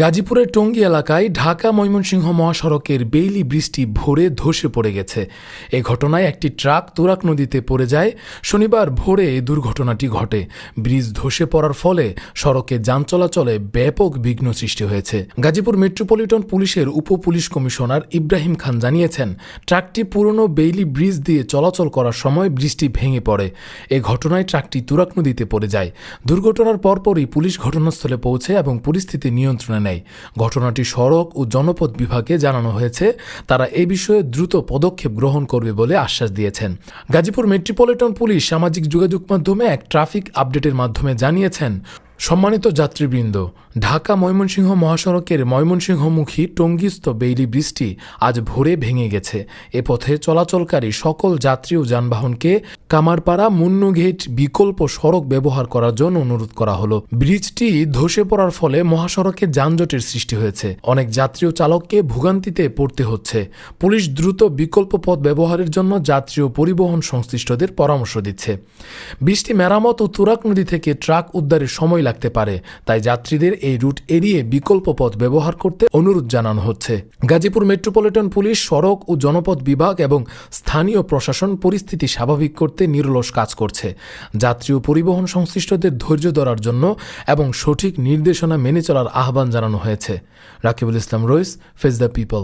গাজীপুরের টঙ্গী এলাকায় ঢাকা ময়মনসিংহ মহাসড়কের বেইলি বৃষ্টি ভোরে ধসে পড়ে গেছে। এ ঘটনায় একটি ট্রাক তোরাক নদীতে পড়ে যায়। শনিবার ভোরে এই দুর্ঘটনাটি ঘটে। ব্রিজ ধসে পড়ার ফলে সড়কে যান চলাচলে ব্যাপক বিঘ্ন সৃষ্টি হয়েছে। গাজীপুর মেট্রোপলিটন পুলিশের উপ পুলিশ কমিশনার ইব্রাহিম খান জানিয়েছেন, ট্রাকটি পুরনো বেইলি ব্রিজ দিয়ে চলাচল করার সময় বৃষ্টি ভেঙে পড়ে। এ ঘটনায় ট্রাকটি তুরাক নদীতে পড়ে যায়। দুর্ঘটনার পরপরই পুলিশ ঘটনাস্থলে পৌঁছে এবং পরিস্থিতি নিয়ন্ত্রণে নেয় ঘটনাটি সড়ক ও জনপথ বিভাগে জানানো হয়েছে। তারা এ বিষয়ে দ্রুত পদক্ষেপ গ্রহণ করবে বলে আশ্বাস দিয়েছেন। গাজীপুর মেট্রোপলিটন পুলিশ সামাজিক যোগাযোগ মাধ্যমে এক ট্রাফিক আপডেটের মাধ্যমে জানিয়েছেন সম্মানিত যাত্রীবৃন্দ, ঢাকা ময়মনসিংহ মহাসড়কের ময়মনসিংহমুখী টঙ্গিস্থ বেইলি বৃষ্টি আজ ভোরে ভেঙে গেছে। এ পথে চলাচলকারী সকল যাত্রী ও যানবাহনকে কামারপাড়া মুন্নুঘেট বিকল্প সড়ক ব্যবহার করার জন্য অনুরোধ করা হলো। ব্রিজটি ধসে পড়ার ফলে মহাসড়কে যানজটের সৃষ্টি হয়েছে। অনেক যাত্রী ও চালককে ভোগান্তিতে পড়তে হচ্ছে। পুলিশ দ্রুত বিকল্প পথ ব্যবহারের জন্য যাত্রী ও পরিবহন সংশ্লিষ্টদের পরামর্শ দিচ্ছে। বৃষ্টি মেরামত ও তুরাক নদী থেকে ট্রাক উদ্ধারের সময় লাগতে পারে। তাই যাত্রীদের এই রুট এড়িয়ে বিকল্প পথ ব্যবহার করতে অনুরোধ জানানো হচ্ছে। গাজীপুর মেট্রোপলিটন পুলিশ, সড়ক ও জনপথ বিভাগ এবং স্থানীয় প্রশাসন পরিস্থিতি স্বাভাবিক করতে নিরলস কাজ করছে। যাত্রী ও পরিবহন সংশ্লিষ্টদের ধৈর্য ধরার জন্য এবং সঠিক নির্দেশনা মেনে চলার আহ্বান জানানো হয়েছে। Rakibul Islam Rais face the people.